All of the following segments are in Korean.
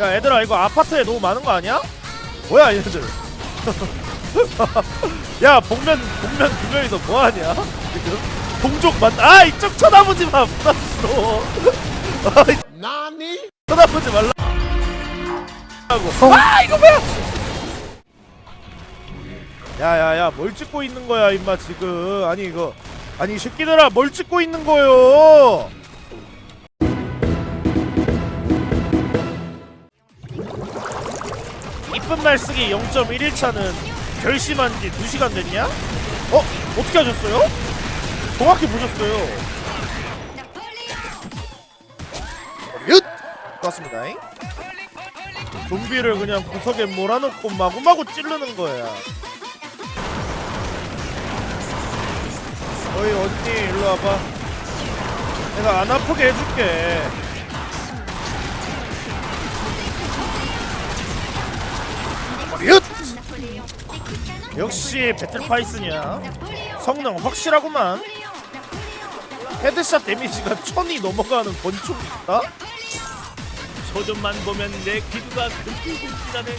야 얘들아 이거 아파트에 너무 많은 거 아니야? 뭐야 얘들? 야 복면 복면 두 명이서 뭐 하냐? 지금? 동족 만 아 이쪽 쳐다보지 마 부담스러워 아, 이- 나니? 쳐다보지 말라고. 아 이거 뭐야? 야야야 뭘 찍고 있는 거야 임마 지금? 아니 이거. 아니 이 새끼들아 뭘 찍고 있는 거요 말 쓰기 0.1일차는 결심한 지 2시간 됐냐? 어? 어떻게 하셨어요? 정확히 보셨어요 윷! 맞습니다 좀비를 그냥 구석에 몰아넣고 마구마구 찌르는 거야 어이 언니 일로 와봐 내가 안 아프게 해줄게 역시 배틀파이슨이야. 성능 확실하구만. 헤드샷 데미지가 천이 넘어가는 권총이 있다? 소좀만 보면 내 기두가 굵직굵직하네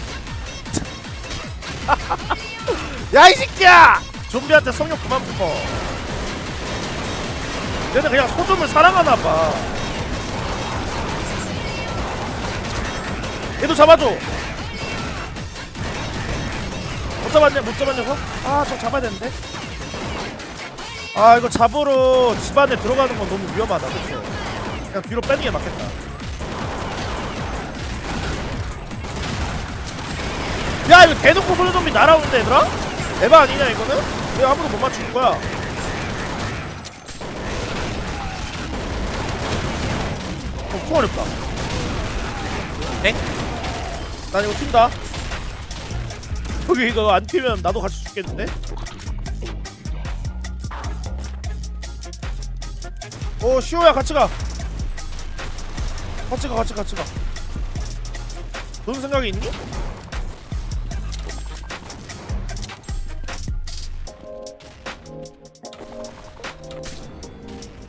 야 이 새끼야! 좀비한테 성욕 그만 부어. 얘는 그냥 소좀을 사랑하나봐. 얘도 잡아줘. 못 잡았냐 못 잡았냐고? 아 저 잡아야 되는데 아 이거 잡으러 집 안에 들어가는 건 너무 위험하다 그쵸? 그냥 뒤로 빼는 게 맞겠다 야 이거 대놓고 소녀 좀비 날아오는데 얘들아? 에바 아니냐 이거는? 왜 아무도 못 맞추는 거야? 엄청 어렵다 엥? 난 이거 튄다 여기 이거 안 튀면 나도 같이 죽겠는데? 오 시오야 같이 가 같이 가 같이 가 같이 가 너는 생각이 있니?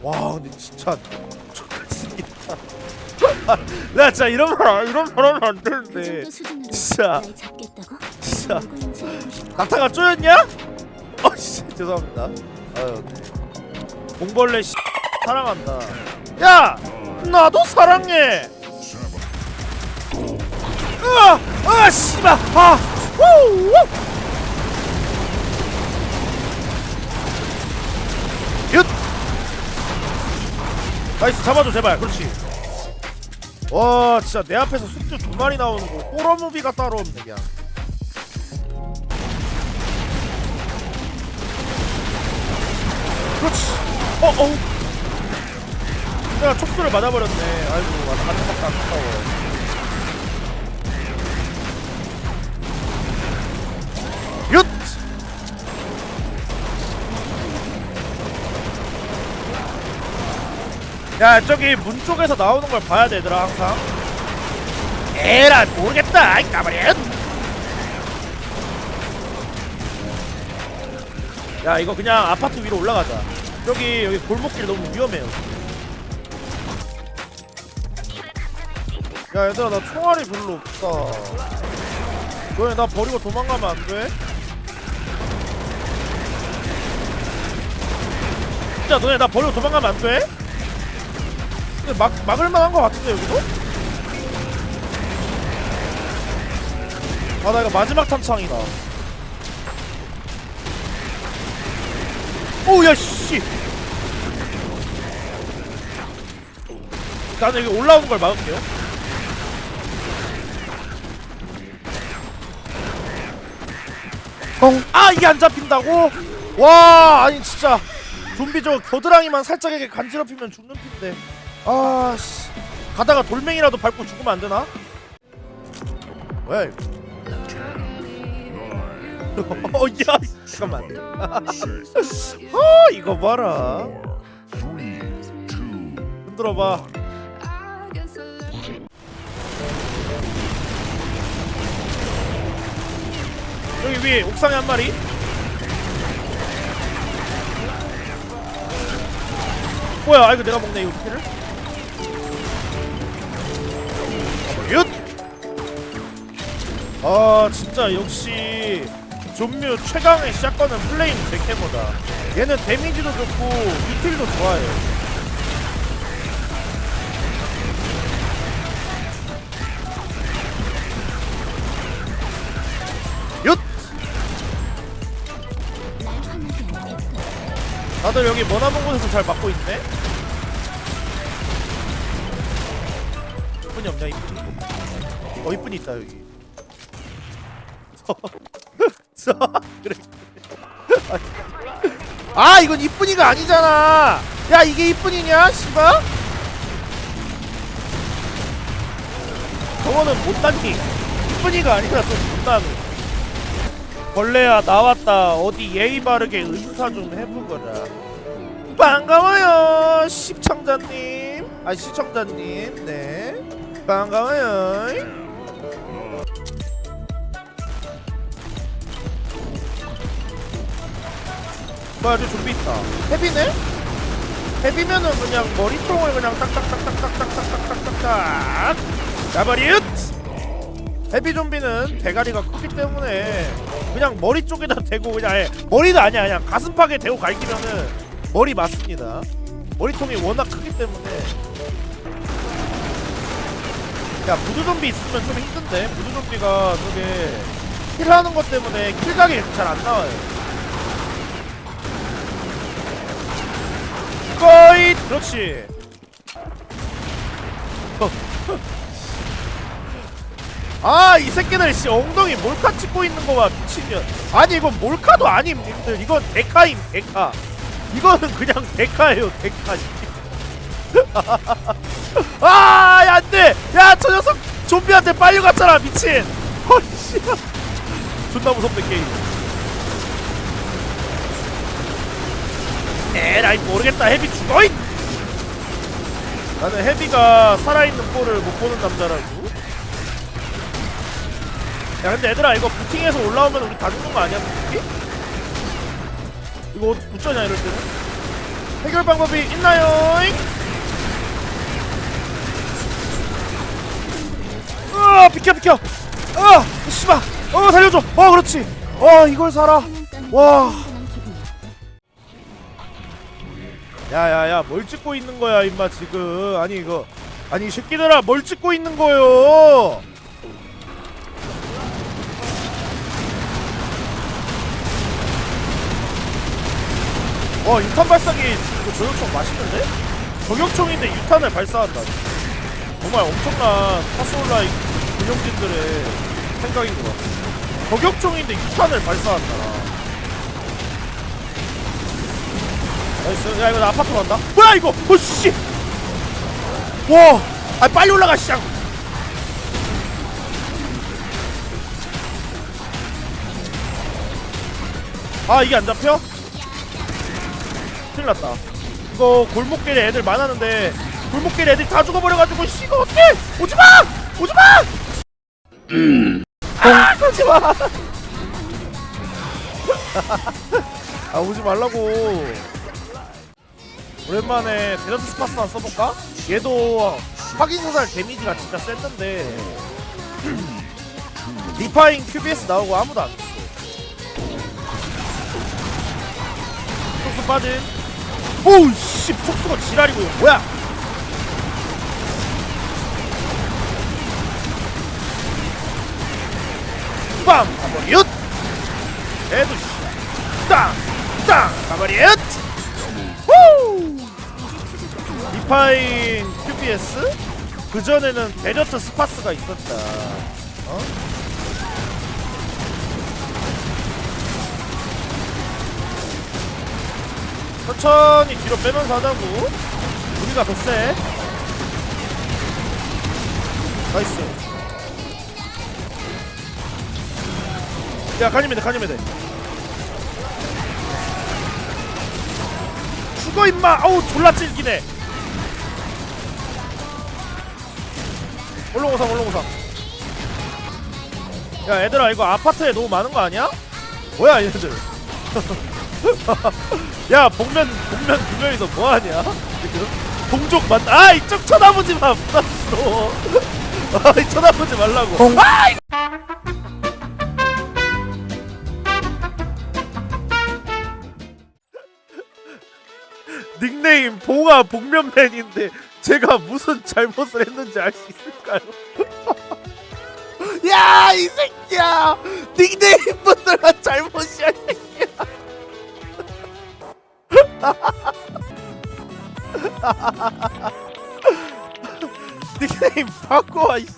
와 근데 진짜 X생겼다 나 진짜 이런 말 이런 말 하면 안그 되는데 진짜. 진짜. 낙타가 쪼였냐? 어씨 죄송합니다. 아유. 공벌레 씨 사랑한다. 야! 나도 사랑해! 으아! 아 씨발! 아! 후! 윷! 나이스 잡아줘 제발. 그렇지. 와 진짜 내 앞에서 숙주 두 마리 나오는 거 호러 무비가 따로 없네 그냥 그렇지. 어 어우 내가 촉수를 맞아버렸네. 아이고 안타깝다 안타까워. 윷! 야 저기 문 쪽에서 나오는 걸 봐야 되더라 항상. 에라 모르겠다. 아이 까버려 야 이거 그냥 아파트 위로 올라가자 여기 여기 골목길 너무 위험해요 야 얘들아 나 총알이 별로 없다 너네 나 버리고 도망가면 안 돼? 진짜 너네 나 버리고 도망가면 안 돼? 근데 막, 막을 만한 거 같은데 여기도? 아 나 이거 마지막 탄창이다 오야 씨. 나는 여기 올라오는 걸 막을게요. 아 이게 안 잡힌다고? 와 아니 진짜. 좀비 저 겨드랑이만 살짝에게 간지럽히면 죽는 핀데. 아 씨. 가다가 돌멩이라도 밟고 죽으면 안 되나? 이거 어야 잠깐만. 어 이거 봐라. 흔들어봐. 여기 위에 옥상에 한 마리. 뭐야 아 이거 내가 먹네 이거 피를. 윷! 아 진짜 역시 존뮤 최강의 샷건은 플레임 제캐보다 얘는 데미지도 좋고 유틸도 좋아요 얏! 다들 여기 머나먼 곳에서 잘 막고 있네? 이쁜이 없냐 이쁜이? 어 이쁜이 있다 여기 저 그래. 아 이건 이쁜이가 아니잖아. 야 이게 이쁜이냐 씨발? 저거는 못다니 이쁜이가 아니라 좀 못다니 벌레야 나왔다. 어디 예의 바르게 인사 좀 해보거라. 반가워요 시청자님. 아 시청자님. 네. 반가워요 뭐야 저 좀비 있다. 헤비네? 헤비면은 그냥 머리통을 그냥 딱딱딱딱딱딱딱딱딱딱 나버리읒 헤비 좀비는 대가리가 크기 때문에 그냥 머리 쪽에다 대고 그냥 아예 머리도 아니야. 그냥 가슴팍에 대고 갈기면은 머리 맞습니다. 머리통이 워낙 크기 때문에. 야 부두 좀비 있으면 좀 힘든데? 부두 좀비가 저게 킬하는 것 때문에 킬각이 잘 안 나와요 거의 그렇지. 아 이 새끼들 씨 엉덩이 몰카 찍고 있는 거봐 미친년. 아니 이건 몰카도 아님 님들. 이건 데카임 데카. 이거는 그냥 데카예요 데카. 아야 안돼. 야저 녀석 좀비한테 빨려 갔잖아 미친. 헐씨 존나 무섭네 게임 에라이 모르겠다. 헤비 죽어 잇 나는 헤비가 살아있는 꼴을 못 보는 남자라고. 야 근데 얘들아 이거 부팅해서 올라오면 우리 다 죽는 거 아니야 부팅이? 이거 어쩌냐 이럴 때는? 해결 방법이 있나요? 으아 비켜 비켜! 아 씨발! 어 살려줘! 어 그렇지! 어 이걸 살아 와 야야야 뭘 찍고 있는 거야 임마 지금? 아니 이거 아니 이 새끼들아 뭘 찍고 있는 거요? 어 유탄 발사기 이거 저격총 맛있는데? 저격총인데 유탄을 발사한다. 정말 엄청난 파스올라이 운영진들의 생각인 것 같아. 저격총인데 유탄을 발사한다 나이스. 야 이거 나 아파트 간다. 뭐야 이거? 어씨. 와 아 빨리 올라가 시장 아 이게 안 잡혀? 큰일 났다. 이거 골목길에 애들 많았는데 골목길에 애들 다 죽어버려가지고 씨 이거 어떡해? 오지마! 오지마! 아 오지마! 아 오지 말라고 오랜만에 데저트 스파스만 써볼까? 얘도 확인 사살 데미지가 진짜 셌는데 리파인 QBS 나오고 아무도 안 줬어 촉수 빠진 오우 씨 촉수가 지랄이고 이거 뭐야 빰! 가버리읒! 애도 씨 땅! 땅! 가버리읒! 리파인 QBS? 그전에는 베르트 스파스가 있었다. 어? 천천히 뒤로 빼면서 하자고. 우리가 더세. 나이스. 야 가니면 돼 가니면 돼. 죽어 임마! 아우 졸라 찔기네 올롱오상 올롱오상 야 얘들아 이거 아파트에 너무 많은 거 아니야? 뭐야 얘네들? 야 복면 복면 두 명이서 뭐 하냐? 지금? 동족 맞.. 아 이쪽 쳐다보지 마 부담스러워. 아이 쳐다보지 말라고. 아 닉네임 봉화 복면맨인데 제가 무슨 잘못을 했는지 알 수 있을까요? 야 이 새끼야! 닉네임 분들만 잘못이야 이 새끼야. 닉네임 바꿔 이씨